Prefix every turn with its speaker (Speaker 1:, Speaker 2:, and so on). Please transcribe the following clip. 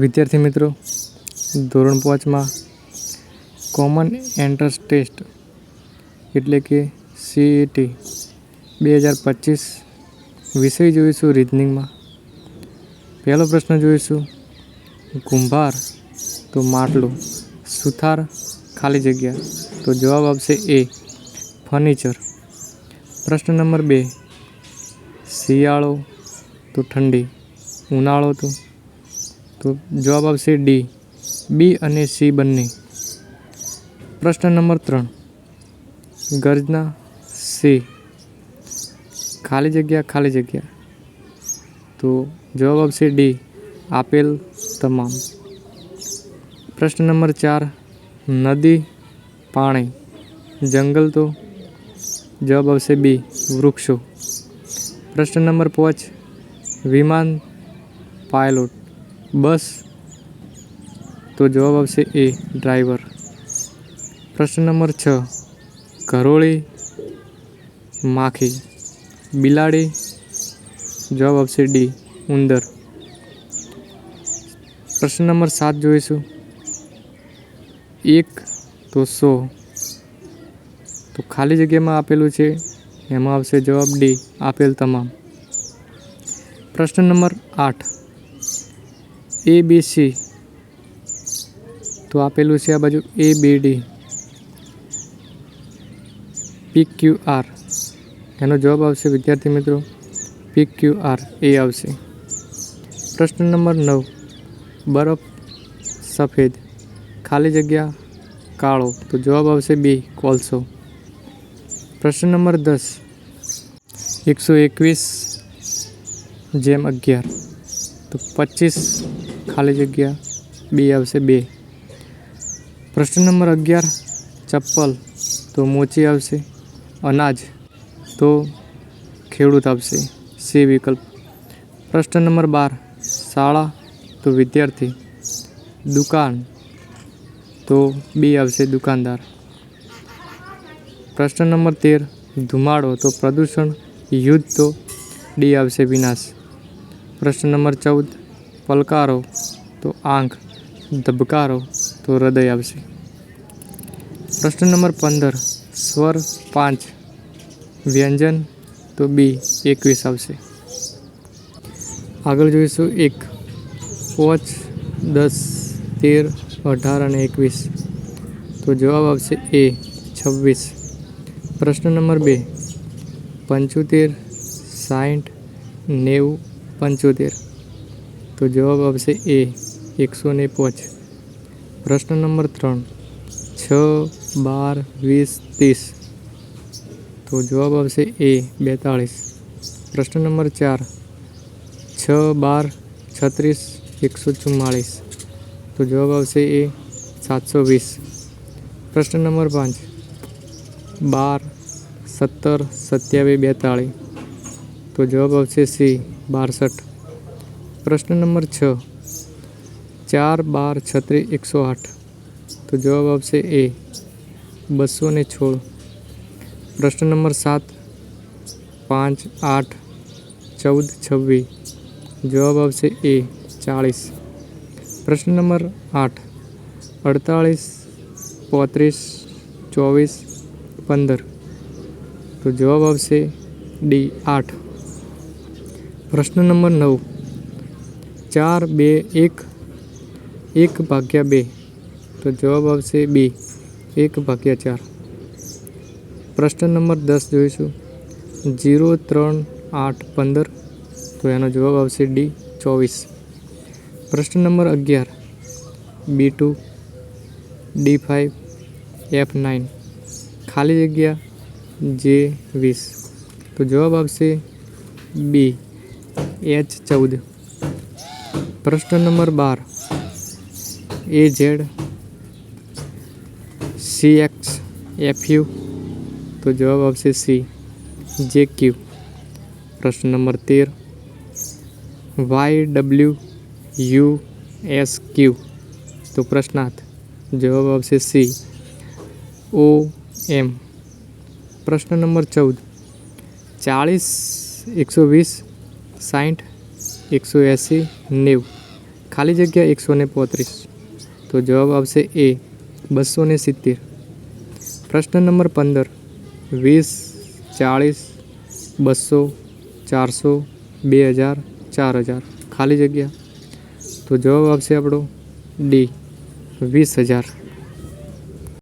Speaker 1: વિદ્યાર્થી મિત્રો, ધોરણ પાંચમાં કોમન એન્ટ્રન્સ ટેસ્ટ એટલે કે સીઈટી બે હજાર પચીસ વિષય જોઈશું રિઝનિંગમાં પહેલો પ્રશ્ન જોઈશું કુંભાર તો માટલું, સુથાર ખાલી જગ્યા, તો જવાબ આવશે એ ફર્નિચર પ્રશ્ન નંબર બે, શિયાળો તો ઠંડી, ઉનાળો તો તો જવાબ આવશે ડી. બી અને સી બંને. પ્રશ્ન નંબર ત્રણ. ગર્જના સી. ખાલી જગ્યા ખાલી જગ્યા. તો જવાબ આવશે ડી. આપેલ તમામ. પ્રશ્ન નંબર ચાર. નદી, પાણી. જંગલ તો જવાબ આવશે બી. વૃક્ષો. પ્રશ્ન નંબર પાંચ. વિમાન પાયલોટ. બસ. તો જવાબ આવશે એ, ડ્રાઈવર. પ્રશ્ન નંબર છ. ઘરોળી માખી. બિલાડી. જવાબ આવશે ડી, ઉંદર. પ્રશ્ન નંબર સાત જોઈશું. એક તો સો. તો ખાલી જગ્યામાં આપેલું છે, એમાં આવશે જવાબ ડી, આપેલ તમામ. પ્રશ્ન નંબર આઠ. એ બી સી તો આપેલું છે આ બાજુ A B D P Q R એનો જવાબ આવશે, વિદ્યાર્થી મિત્રો પી ક્યુ આર એ આવશે. પ્રશ્ન નંબર નવ. બરફ સફેદ. ખાલી જગ્યા કાળો. તો જવાબ આવશે બી કોલસો. પ્રશ્ન નંબર દસ. એકસો એકવીસ જેમ અગિયાર. તો પચીસ ખાલી જગ્યા બી આવશે બે પ્રશ્ન નંબર અગિયાર ચપ્પલ તો મોચી આવશે અનાજ તો ખેડૂત આવશે સી વિકલ્પ પ્રશ્ન નંબર બાર શાળા તો વિદ્યાર્થી દુકાન તો બી આવશે દુકાનદાર પ્રશ્ન નંબર તેર ધુમાડો તો પ્રદૂષણ યુદ્ધ તો ડી આવશે વિનાશ પ્રશ્ન નંબર ચૌદ પલકારો, તો આંખ ધબકારો, તો હૃદય આવશે. પ્રશ્ન નંબર પંદર, સ્વર પાંચ, વ્યંજન, તો બી એકવીસ આવશે. આગળ જોઈશું એક, પોચ, દસ, તેર, અઢાર અને એકવીસ. તો જવાબ આવશે એ, છવ્વીસ. પ્રશ્ન નંબર બે, પંચોતેર સાઠ નેવું, પંચોતેર. તો જવાબ આવશે એ, એકસો ને પાંચ. પ્રશ્ન નંબર ત્રણ, છ, બાર, વીસ, ત્રીસ. તો જવાબ આવશે એ, બેતાળીસ. પ્રશ્ન નંબર ચાર, છ, બાર, છત્રીસ, એકસો ચુમ્માળીસ. તો જવાબ આવશે એ, સાતસો વીસ. પ્રશ્ન નંબર પાંચ, બાર, સત્તર, સત્યાવીસ, બેતાળીસ. તો જવાબ આવશે સી બાસઠ પ્રશ્ન નંબર છ. ચાર બાર છત્રીસ એકસો આઠ. તો જવાબ આવશે એ. બસો ને છોળ. પ્રશ્ન નંબર સાત. પાંચ, આઠ, ચૌદ, છવ્વીસ. જવાબ આવશે એ, ચાળીસ. પ્રશ્ન નંબર આઠ. અડતાળીસ, પોત્રીસ, ચોવીસ, પંદર. તો જવાબ આવશે ડી, આઠ. પ્રશ્ન નંબર નવ. ચાર, બે, એક. એક ભાગ્યા બે. તો જવાબ આવશે બે એક ભાગ્યા ચાર. પ્રશ્ન નંબર દસ જોઈશું. જીરો, ત્રણ, આઠ, પંદર. તો એનો જવાબ આવશે ડી ચોવીસ. પ્રશ્ન નંબર અગિયાર. B two D five F nine ખાલી જગ્યા જે વીસ. તો જવાબ આવશે બી એચ ચૌદ. પ્રશ્ન નંબર બાર A Z C X F U તો જવાબ આવશે સી જે ક્યુ પ્રશ્ન નંબર તેર Y W U S Q તો પ્રશ્નાર્થ જવાબ આવશે સી ઓ એમ પ્રશ્ન નંબર ચૌદ ચાળીસ એકસો વીસ સાઠ એકસો એંસી નેવું ખાલી જગ્યા એકસો ને પોત્રીસ તો જવાબ આવશે એ બસો ને સિત્તેર પ્રશ્ન નંબર પંદર વીસ ચાળીસ બસો ચારસો બે હજાર ચાર હજાર ખાલી જગ્યા તો જવાબ આવશે આપણો ડી વીસ હજાર